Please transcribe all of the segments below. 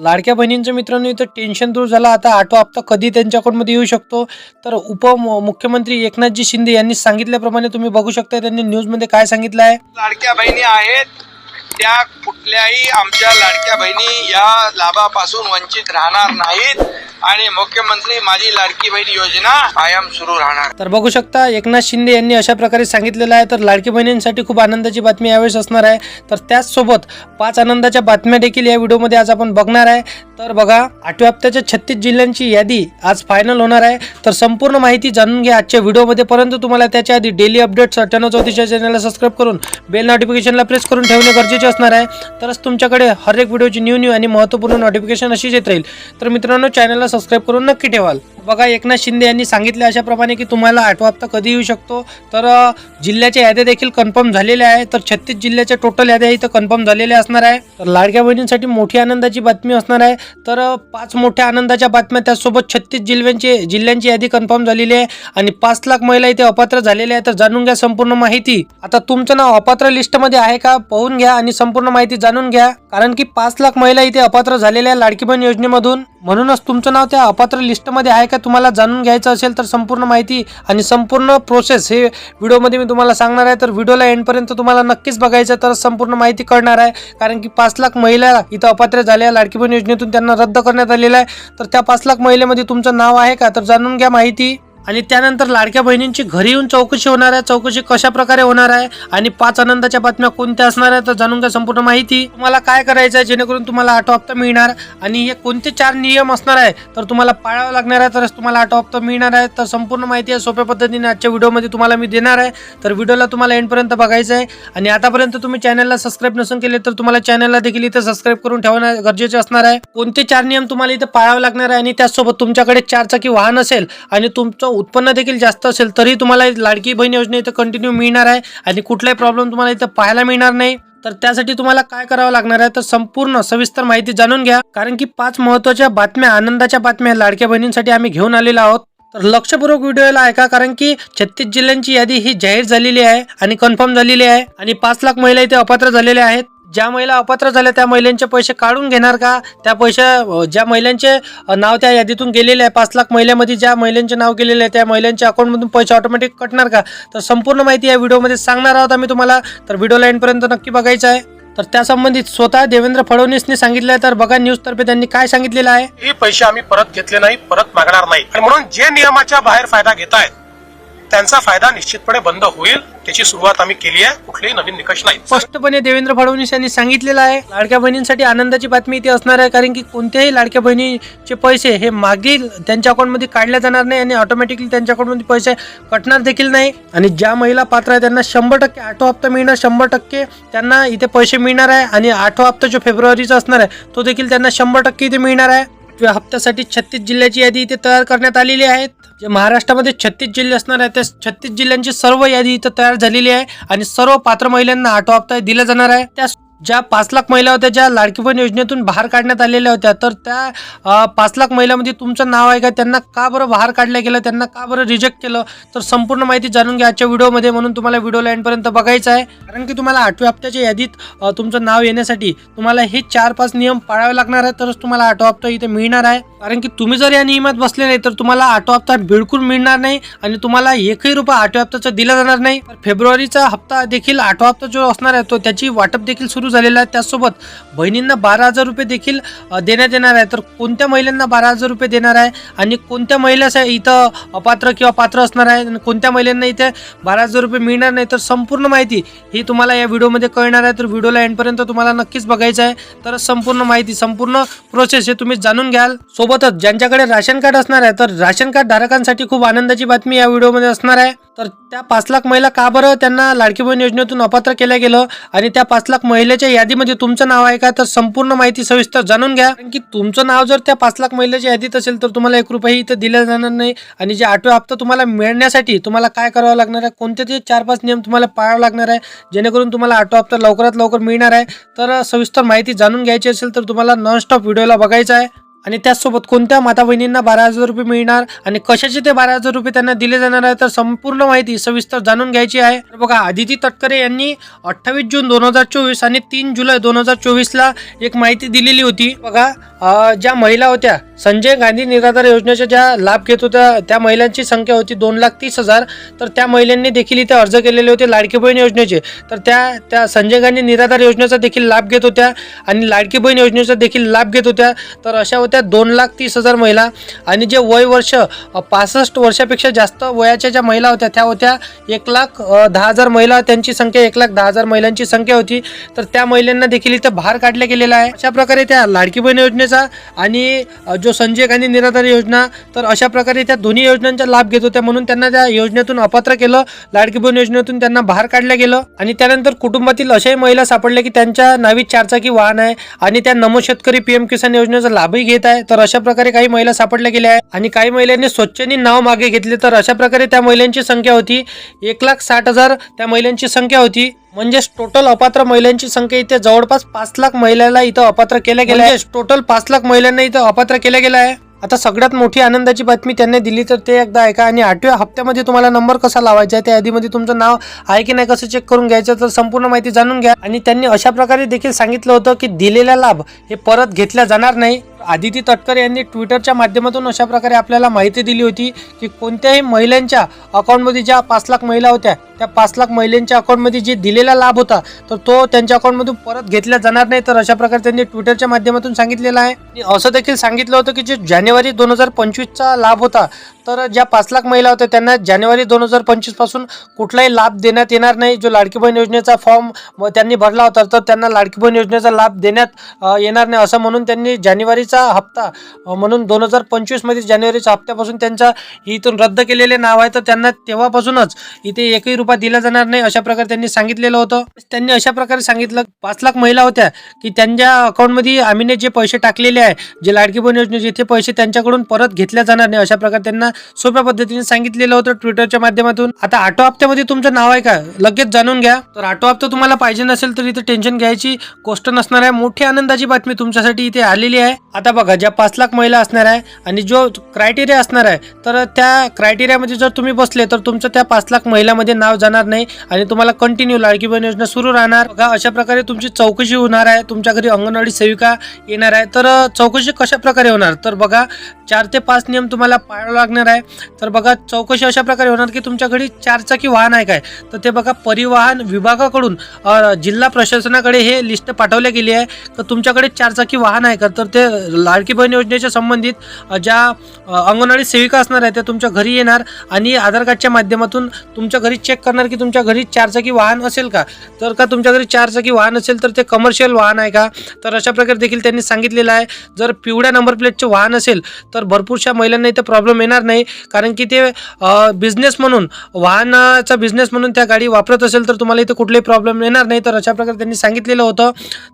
लाडक्या बहिणींचं मित्रांनो इथं टेन्शन दूर झालं. आता आठवा हप्ता कधी त्यांच्या अकाउंटमध्ये येऊ शकतो? तर उप मुख्यमंत्री एकनाथजी शिंदे यांनी सांगितल्याप्रमाणे तुम्ही बघू शकता त्यांनी न्यूजमध्ये काय सांगितलं आहे लाडक्या बहिणी आहेत. त्या कुठल्याही आमच्या लाडक्या बहिणी या लाभापासून वंचित राहणार नाहीत. आणि मुख्यमंत्री माझी लाडकी बहीण योजना कायम सुरू राहणार. तर बघू शकता एकनाथ शिंदे यांनी अशा प्रकारे सांगितलेलं आहे. तर लाडकी बहिणींसाठी खूप आनंदाची बातमी यावेळेस असणार आहे. तर त्याचसोबत पाच आनंदाच्या बातम्या देखील या व्हिडिओमध्ये आज आपण बघणार आहे. तर बघा आठव्या हप्त्याच्या छत्तीस जिल्ह्यांची यादी आज फायनल होणार आहे. तर संपूर्ण माहिती जाणून घ्या आजच्या व्हिडिओमध्ये. परंतु तुम्हाला त्याच्या आधी डेली अपडेट्स अठ्ठ्याण्णव चौतीसच्या चॅनलला सबस्क्राईब करून बेल नोटिफिकेशनला प्रेस करून ठेवणे गरजेचे असणार आहे तरच तुमच्याकडे हर एक व्हिडिओची न्यू न्यू आणि महत्त्वपूर्ण नोटिफिकेशन अशीच येत राहील. तर मित्रांनो चॅनलला सबस्क्राईब करून नक्की ठेवाल. बघा एकनाथ शिंदे यांनी सांगितले अशाप्रमाणे की तुम्हाला आठवा हप्ता कधी येऊ शकतो? तर जिल्ह्याच्या याद्या देखील कन्फर्म झालेल्या आहे तर छत्तीस जिल्ह्याच्या टोटल याद्या इथं कन्फर्म झालेल्या असणार आहे. तर लाडक्या बहिणींसाठी मोठी आनंदाची बातमी असणार आहे. तर पाच मोठ्या आनंदाच्या बातम्या त्याचसोबत छत्तीस जिल्ह्यांची जिल्ह्यांची यादी कन्फर्म झालेली आहे. आणि पाच लाख महिला इथे अपात्र झालेल्या आहेत. तर जाणून घ्या संपूर्ण माहिती. आता तुमचं नाव अपात्र लिस्टमध्ये आहे का? पाहून घ्या आणि संपूर्ण माहिती जाणून घ्या कारण की पाच लाख महिला इथे अपात्र झालेल्या आहे लाडकी बहीण योजनेमधून म्हणूनच तुमचं नाव त्या अपात्र लिस्टमध्ये आहे का तुम्हाला जाणून घ्यायचं असेल तर संपूर्ण माहिती आणि संपूर्ण प्रोसेस हे व्हिडिओमध्ये मी तुम्हाला सांगणार आहे. तर व्हिडिओला एंडपर्यंत तुम्हाला नक्कीच बघायचं तर संपूर्ण माहिती कळणार आहे कारण की पाच लाख महिला इथं अपात्र झाल्या लाडकी बहीण योजनेतून त्यांना रद्द करण्यात आलेलं आहे. तर त्या पाच लाख महिलेमध्ये तुमचं नाव आहे का? तर जाणून घ्या माहिती. आणि त्यानंतर लाडक्या बहिणींची घरी येऊन चौकशी होणार आहे. चौकशी कशा प्रकारे होणार आहे? आणि पाच आनंदाच्या बातम्या कोणत्या असणार आहे तर जाणून घ्या संपूर्ण माहिती. तुम्हाला काय करायचं आहे? जेणेकरून तुम्हाला आठवा हप्ता मिळणार. आणि हे कोणते चार नियम असणार आहे? तर तुम्हाला पाळावं लागणार आहे. तरच तुम्हाला आठवा हप्ता मिळणार आहे तर संपूर्ण माहिती आहे सोप्या पद्धतीने आजच्या व्हिडिओमध्ये तुम्हाला मी देणार आहे. तर व्हिडिओला तुम्हाला एंडपर्यंत बघायचं आहे. आणि आतापर्यंत तुम्ही चॅनलला सबस्क्राईब नसून केले तर तुम्हाला चॅनलला देखील इथे सबस्क्राईब करून ठेवणं गरजेचे असणार आहे. कोणते चार नियम तुम्हाला इथे पाळावे लागणार आहे? आणि त्याचसोबत तुमच्याकडे चारचाकी वाहन असेल आणि तुमचं उत्पन्न देखील जास्त असेल तरी तुम्हाला लाडकी बहीण योजना इथं कंटिन्यू मिळणार आहे. आणि कुठलाही प्रॉब्लेम तुम्हाला इथं पाहायला मिळणार नाही. तर त्यासाठी तुम्हाला काय करावं लागणार आहे तर संपूर्ण सविस्तर माहिती जाणून घ्या. कारण की पाच महत्त्वाच्या बातम्या आनंदाच्या बातम्या लाडक्या बहिणींसाठी आम्ही घेऊन आलेलो आहोत. तर लक्षपूर्वक व्हिडिओला ऐका कारण की छत्तीस जिल्ह्यांची यादी ही जाहीर झालेली आहे आणि कन्फर्म झालेली आहे. आणि पाच लाख महिला इथे अपात्र झालेल्या आहेत. ज्या महिला अपात्र झाल्या त्या महिलांचे पैसे काढून घेणार का? त्या पैसे ज्या महिलांचे नाव त्या यादीतून गेलेले आहे पाच लाख महिलांमध्ये ज्या महिलांचे नाव गेलेले आहे त्या महिलांच्या अकाउंटमधून पैसे ऑटोमॅटिक कटणार का? तर संपूर्ण माहिती या व्हिडिओमध्ये सांगणार आहोत आम्ही तुम्हाला. तर व्हिडिओला एंडपर्यंत नक्की बघायचं आहे. तर त्या संबंधित स्वतः देवेंद्र फडणवीसने सांगितलं आहे तर बघा न्यूज तर्फे त्यांनी काय सांगितलेलं आहे. हे पैसे आम्ही परत घेतले नाही परत मागणार नाही. आणि म्हणून जे नियमाच्या बाहेर फायदा घेत आहेत त्यांचा फायदा निश्चितपणे बंद होईल. त्याची सुरुवात आम्ही केली आहे. कुठलेही नवीन निकष नाही स्पष्टपणे देवेंद्र फडणवीस यांनी सांगितलेलं आहे लाडक्या बहिणींसाठी आनंदाची बातमी इथे असणार आहे कारण की कोणत्याही लाडक्या बहिणीचे पैसे हे मागील त्यांच्या अकाउंटमध्ये काढले जाणार नाही आणि ऑटोमॅटिकली त्यांच्या अकाउंटमध्ये पैसे कटणार देखील नाही. आणि ज्या महिला पात्र आहे त्यांना शंभर टक्के आठवा हप्ता मिळणार शंभर टक्के त्यांना इथे पैसे मिळणार आहे. आणि आठवा हप्ता जो फेब्रुवारीचा असणार आहे तो देखील त्यांना शंभर टक्के इथे मिळणार आहे. सातव्या हप्त्यासाठी छत्तीस जिल्ह्याची यादी इथे तयार करण्यात आलेली आहे जे महाराष्ट्रामध्ये छत्तीस जिल्हे असणार आहेत त्या छत्तीस जिल्ह्यांची सर्व यादी इथं तयार झालेली आहे आणि सर्व पात्र महिलांना आठवा हप्ता दिला जाणार आहे. त्या ज्या पाच लाख महिला होत्या ज्या लाडकी बहीण योजनेतून बाहेर काढण्यात आलेल्या होत्या तर त्या पाच लाख महिलामध्ये तुमचं नाव आहे का? त्यांना का बरं बाहेर काढलं गेलं? त्यांना का बरं रिजेक्ट केलं? तर संपूर्ण माहिती जाणून घ्या आजच्या व्हिडिओमध्ये. म्हणून तुम्हाला व्हिडिओ लाईनपर्यंत बघायचं आहे. कारण की तुम्हाला आठव्या हप्त्याच्या यादीत तुमचं नाव येण्यासाठी तुम्हाला हे चार पाच नियम पाळावे लागणार आहेत. तरच तुम्हाला आठवा हप्ता इथे मिळणार आहे. कारण की तुम्ही जर या नियमात बसले नाही तर तुम्हाला आठवा हप्ता बिलकुल मिळणार नाही आणि तुम्हाला एकही रुपया आठव्या हप्त्याचा दिला जाणार नाही. तर फेब्रुवारीचा हप्ता देखील आठवा हप्ता जो असणार आहे तो त्याची वाटप देखील सुरू झालेला आहे. त्यासोबत बहिणींना बारा हजार रुपये देखील देण्यात येणार आहे. तर कोणत्या महिलांना बारा हजार रुपये देणार आहे आणि कोणत्या महिला इथं अपात्र किंवा पात्र असणार आहे आणि कोणत्या महिलांना इथे बारा हजार रुपये मिळणार नाही? तर संपूर्ण माहिती ही तुम्हाला या व्हिडिओमध्ये कळणार आहे. तर व्हिडिओला एंडपर्यंत तुम्हाला नक्कीच बघायचं आहे. तर संपूर्ण माहिती संपूर्ण प्रोसेस हे तुम्ही जाणून घ्याल. सोबतच ज्यांच्याकडे राशन कार्ड असणार आहे तर राशन कार्ड धारकांसाठी खूप आनंदाची बातमी या व्हिडिओमध्ये असणार आहे. तर त्या पाच लाख महिला का बरं त्यांना लाडकी बहीण योजनेतून अपात्र केल्या गेलं आणि त्या पाच लाख महिलेच्या यादीमध्ये तुमचं नाव आहे का? तर संपूर्ण माहिती सविस्तर जाणून घ्या. कारण की तुमचं नाव जर त्या पाच लाख महिलेच्या यादीत असेल तर तुम्हाला एक रुपये इथं दिला जाणार नाही. आणि जे आठवा हप्ता तुम्हाला मिळण्यासाठी तुम्हाला काय करावं लागणार आहे? कोणते ते चार पाच नियम तुम्हाला पाळावं लागणार आहे? जेणेकरून तुम्हाला आठवा हप्ता लवकरात लवकर मिळणार आहे. तर सविस्तर माहिती जाणून घ्यायची असेल तर तुम्हाला नॉनस्टॉप व्हिडिओला बघायचा आहे. आणि त्याचसोबत कोणत्या माता बहिणींना बारा हजार रुपये मिळणार आणि कशाचे ते बारा हजार रुपये त्यांना दिले जाणार आहे तर संपूर्ण माहिती सविस्तर जाणून घ्यायची आहे. तर बघा आदिती तटकरे यांनी अठ्ठावीस जून दोन हजार चोवीस आणि तीन जुलै दोन हजार चोवीसला एक माहिती दिलेली होती. बघा ज्या महिला होत्या संजय गांधी निराधार योजनेच्या ज्या लाभ घेत होत्या त्या महिलांची संख्या होती दोन लाख तीस हजार. तर त्या महिलांनी देखील इथे अर्ज केलेले होते लाडकी बहीण योजनेचे. तर त्या त्या संजय गांधी निराधार योजनेचा देखील लाभ घेत होत्या आणि लाडकी बहीण योजनेचा देखील लाभ घेत होत्या. तर अशा होत्या दोन लाख तीस हजार महिला. आणि जे वय वर्ष पासष्ट वर्षापेक्षा जास्त वयाच्या ज्या महिला होत्या त्या होत्या एक लाख दहा हजार महिला. त्यांची संख्या एक लाख दहा हजार महिलांची संख्या होती. तर त्या महिलांना देखील इथं भार काढला गेलेला आहे. अशा प्रकारे त्या लाडकी बहीण योजनेचा आणि जो संजय गांधी निराधार योजना तर अशा प्रकारे त्या दोन्ही योजनांचा लाभ घेत होत्या. म्हणून त्यांना त्या योजनेतून अपात्र केलं. लाडकी बहीण योजनेतून त्यांना बाहेर काढलं गेलं. आणि त्यानंतर कुटुंबातील अशाही महिला सापडल्या की त्यांच्या नावी चारचाकी वाहन आहे आणि त्या नमो शेतकरी पीएम किसान योजनेचा लाभही घेत आहे. तर अशा प्रकारे काही महिला सापडल्या गेल्या आहे आणि काही महिलांनी स्वच्छनी नाव मागे घेतले. तर अशा प्रकारे त्या महिलांची संख्या होती एक लाख साठ हजार. त्या महिलांची संख्या होती म्हणजेच टोटल अपात्र महिलांची संख्या इथे जवळपास पाच लाख महिलांना इथं अपात्र केल्या गेल्या आहे टोटल पाच लाख महिलांना इथं अपात्र केल्या गेलं आहे आता सगळ्यात मोठी आनंदाची बातमी त्यांनी दिली तर ते एकदा ऐका. आणि आठव्या हप्त्यामध्ये तुम्हाला नंबर कसा लावायचा आहे त्या यादीमध्ये तुमचं नाव आहे की नाही कसं चेक करून घ्यायचं तर संपूर्ण माहिती जाणून घ्या. आणि त्यांनी अशा प्रकारे देखील सांगितलं होतं की दिलेला लाभ हे परत घेतला जाणार नाही. आदिती तटकर यांनी ट्विटरच्या माध्यमातून अशा प्रकारे आपल्याला माहिती दिली होती की कोणत्याही महिलांच्या अकाउंटमध्ये ज्या पाच लाख महिला होत्या त्या पाच लाख महिलांच्या अकाउंटमध्ये जे दिलेला लाभ होता तर तो त्यांच्या अकाउंटमधून परत घेतला जाणार नाही तर अशा प्रकारे त्यांनी ट्विटरच्या माध्यमातून सांगितलेलं आहे. आणि असं देखील सांगितलं होतं की जे जानेवारी दोन हजार पंचवीसचा लाभ होता तर ज्या पाच लाख महिला होत्या त्यांना जानेवारी दोन हजार पंचवीसपासून कुठलाही लाभ देण्यात येणार नाही. जो लाडकी बहीण योजनेचा फॉर्म त्यांनी भरला होता तर त्यांना लाडकी बहीण योजनेचा लाभ देण्यात येणार नाही असं म्हणून त्यांनी जानेवारीचा हप्ता म्हणून दोन हजार पंचवीसमध्ये जानेवारीच्या हप्त्यापासून त्यांचा इथून रद्द केलेले नाव आहे तर त्यांना तेव्हापासूनच इथे एकही रुपया दिला जाणार नाही अशा प्रकारे त्यांनी सांगितलेलं होतं. त्यांनी अशा प्रकारे सांगितलं पाच लाख महिला होत्या की त्यांच्या अकाउंटमध्ये आम्हीने जे पैसे टाकलेले आहे जे लाडकी बहीण योजनेचे ते पैसे त्यांच्याकडून परत घेतल्या जाणार नाही अशा प्रकारे त्यांना सोप्या पद्धतीने सांगितलेलं होतं ट्विटरच्या माध्यमातून. आता आठवा हप्त्यामध्ये तुमचं नाव आहे का? लगेच जाणून घ्या. तर आठवा हप्ता तुम्हाला पाहिजे नसेल तर इथे टेन्शन घ्यायची गोष्ट नसणार आहे. मोठी आनंदाची बातमी तुमच्यासाठी इथे आलेली आहे. आता बघा ज्या पाच लाख महिला असणार आहे आणि जो क्रायटेरिया असणार आहे तर त्या क्रायटेरियामध्ये जर तुम्ही बसले तर तुमचं त्या पाच लाख महिलामध्ये नाव जाणार नाही आणि तुम्हाला कंटिन्यू लाडकी बहीण योजना सुरू राहणार. बघा अशा प्रकारे तुमची चौकशी होणार आहे. तुमच्या घरी अंगणवाडी सेविका येणार आहे. तर चौकशी कशा प्रकारे होणार? तर बघा चार ते पाच नियम तुम्हाला पाळावं लागणार आहे. तर बघा चौकशी अशा प्रकारे होणार की तुमच्या घरी चारचाकी वाहन आहे काय? तर ते बघा परिवहन विभागाकडून जिल्हा प्रशासनाकडे हे लिस्ट पाठवल्या गेली आहे. तर तुमच्याकडे चारचाकी वाहन आहे का? तर ते लाडकी बहीण योजनेच्या संबंधित ज्या अंगणवाडी सेविका असणार आहे त्या तुमच्या घरी येणार आणि आधार कार्डच्या माध्यमातून तुमच्या घरी चेक करणार की तुमच्या घरी चारचाकी वाहन असेल का? तर का तुमच्या घरी चारचाकी वाहन असेल तर ते कमर्शियल वाहन आहे का? तर अशा प्रकारे देखील त्यांनी सांगितलेलं आहे. जर पिवळ्या नंबर प्लेटचे वाहन असेल तर भरपूरशा महिलांना इथे प्रॉब्लेम येणार नाही. नाही. कारण की ते बिझनेस म्हणून वाहनाचा बिझनेस म्हणून त्या गाडी वापरत असेल तर तुम्हाला इथे कुठलाही प्रॉब्लेम येणार नाही. तर अशा प्रकारे त्यांनी सांगितलेलं होतं.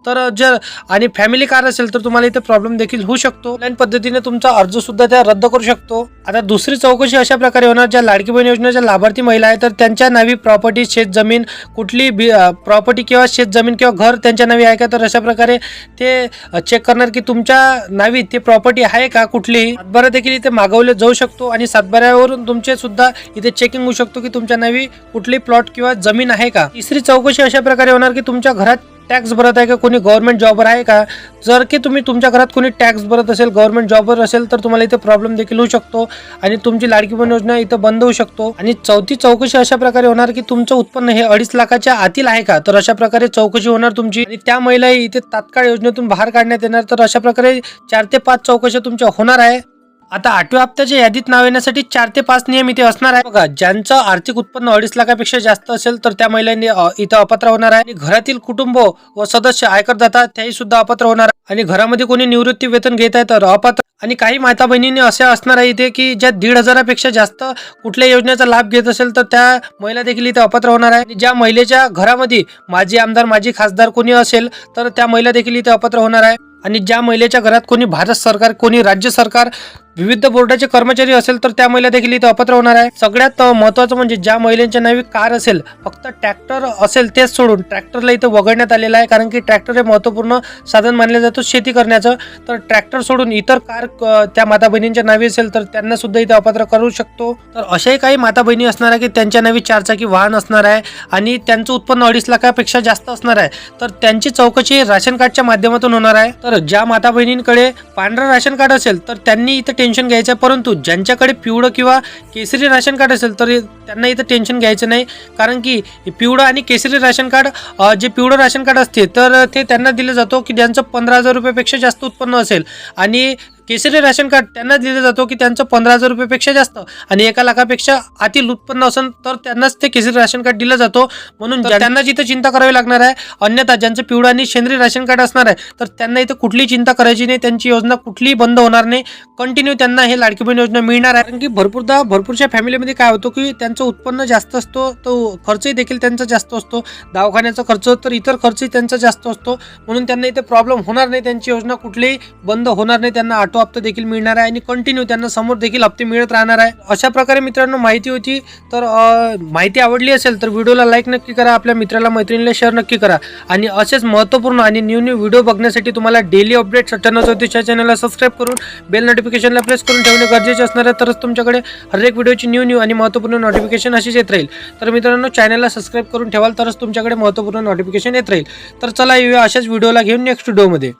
तर जर आणि फॅमिली कार असेल तर तुम्हाला इथे प्रॉब्लेम देखील होऊ शकतो. ऑनलाईन पद्धतीने तुमचा अर्ज सुद्धा त्या रद्द करू शकतो. आता दुसरी चौकशी अशा प्रकारे होणार ज्या लाडकी बहीण योजनेच्या लाभार्थी महिला आहे तर त्यांच्या नावी प्रॉपर्टी शेत जमीन कुठली बी प्रॉपर्टी किंवा शेत जमीन किंवा घर त्यांच्या नावी आहे का? तर अशा प्रकारे ते चेक करणार की तुमच्या नावी ते प्रॉपर्टी आहे का कुठलीही बरं देखील इथे मागवले जाऊ शकतो. आणि सातबाऱ्यावरून तुमचे सुद्धा इथे चेकिंग होऊ शकतो की तुमच्या नावी कुठली प्लॉट किंवा जमीन आहे का? तिसरी चौकशी अशा प्रकारे होणार की तुमच्या घरात टॅक्स भरत आहे का? कोणी गव्हर्नमेंट जॉबर आहे का? जर की तुम्ही तुमच्या घरात कोणी टॅक्स भरत असेल गव्हर्नमेंट जॉबवर असेल तर तुम्हाला इथे प्रॉब्लेम देखील होऊ शकतो आणि तुमची लाडकी बहीण योजना इथं बंद होऊ शकतो. आणि चौथी चौकशी अशा प्रकारे होणार की तुमचं उत्पन्न हे अडीच लाखाच्या आतील आहे का? तर अशा प्रकारे चौकशी होणार तुमची. आणि त्या महिला इथे तात्काळ योजनेतून बाहेर काढण्यात येणार. तर अशा प्रकारे चार ते पाच चौकशा तुमच्या होणार आहे. आता आठव्या हप्त्याच्या यादीत नाव येण्यासाठी चार ते पाच नियम इथे असणार आहे बघा ज्यांचं आर्थिक उत्पन्न अडीच लाखापेक्षा जास्त असेल तर त्या महिलांनी इथं अपात्र होणार आहे. आणि घरातील कुटुंब व सदस्य आयकर जातात त्याही सुद्धा अपात्र होणार आहे. आणि घरामध्ये कोणी निवृत्ती वेतन घेत आहे तर अपात्र. आणि काही माता बहिणींनी असे असणार आहे इथे की ज्या दीड हजारापेक्षा जास्त कुठल्या योजनेचा लाभ घेत असेल तर त्या महिला देखील इथे अपात्र होणार आहे. आणि ज्या महिलेच्या घरामध्ये माजी आमदार माजी खासदार कोणी असेल तर त्या महिला देखील इथे अपात्र होणार आहे. आणि ज्या महिलेच्या घरात कोणी भारत सरकार कोणी राज्य सरकार विविध बोर्डाचे कर्मचारी असेल तर त्या महिला देखील इथे अपात्र होणार आहे. सगळ्यात महत्वाचं महत्त्वाचं म्हणजे ज्या महिलांच्या नावी कार असेल फक्त ट्रॅक्टर असेल तेच सोडून ट्रॅक्टरला इथं वगळण्यात आलेलं आहे. कारण की ट्रॅक्टर हे महत्त्वपूर्ण साधन मानलं जातं शेती करण्याचं. तर ट्रॅक्टर सोडून इतर कार त्या माता बहिणींच्या नावी असेल तर त्यांना सुद्धा इथे अपात्र करू शकतो. तर अशाही काही माता बहिणी असणार आहे की त्यांच्या नावी चारचाकी वाहन असणार आहे आणि त्यांचं उत्पन्न अडीच लाखापेक्षा जास्त असणार आहे. तर त्यांची चौकशी राशन कार्डच्या माध्यमातून होणार आहे. तर ज्या माता बहिणींकडे पांढरं राशन कार्ड असेल तर त्यांनी इथं टेन्शन घ्यायचं आहे. परंतु ज्यांच्याकडे पिवळं किंवा केसरी राशन कार्ड असेल तर त्यांना इथं टेन्शन घ्यायचं नाही. कारण की पिवळं आणि केसरी राशन कार्ड जे पिवळं राशन कार्ड असते तर ते त्यांना दिलं जातो की ज्यांचं पंधरा हजार रुपयापेक्षा जास्त उत्पन्न असेल. आणि केसरी राशन कार्ड त्यांना दिलं जातो की त्यांचं पंधरा हजार रुपयापेक्षा जास्त आणि एका लाखापेक्षा आतील उत्पन्न असेल तर त्यांनाच ते केसरी राशन कार्ड दिलं जातो. म्हणून त्यांना जिथं चिंता करावी लागणार आहे अन्यथा ज्यांचं पिवळं आणि शेंद्री राशन कार्ड असणार आहे तर त्यांना इथं कुठलीही चिंता करायची नाही त्यांची योजना कुठलीही बंद होणार नाही. कंटिन्यू त्यांना हे लाडकी बहीण योजना मिळणार आहे. कारण की भरपूरदा भरपूरशा फॅमिलीमध्ये काय होतं की त्यांचं उत्पन्न जास्त असतो तो खर्चही देखील त्यांचा जास्त असतो. दवाखान्याचा खर्च तर इतर खर्चही त्यांचा जास्त असतो. म्हणून त्यांना इथे प्रॉब्लेम होणार नाही त्यांची योजना कुठलीही बंद होणार नाही त्यांना तो हप्ता देखील मिळणार आहे आणि कंटिन्यू त्यांना समोर देखील हप्ते मिळत राहणार आहे. अशा प्रकारे मित्रांनो माहिती होती. तर माहिती आवडली असेल तर व्हिडिओला लाईक नक्की करा. आपल्या मित्राला मैत्रिणीला शेअर नक्की करा. आणि असेच महत्त्वपूर्ण आणि न्यू न्यू व्हिडिओ बघण्यासाठी तुम्हाला डेली अपडेट अठ्ठ्याण्णव चौतीसच्या चॅनलला सबस्क्राईब करून बेल नोटिफिकेशनला प्रेस करून ठेवणे गरजेचे असणार आहे. तरच तुमच्याकडे हर एक व्हिडिओची न्यू न्यू आणि महत्त्वपूर्ण नोटिफिकेशन अशीच येत राहील. तर मित्रांनो चॅनलला सबस्क्राईब करून ठेवाल तरच तुमच्याकडे महत्त्वपूर्ण नोटिफिकेशन येत राहील. तर चला येऊया अशाच व्हिडिओला घेऊन नेक्स्ट व्हिडिओमध्ये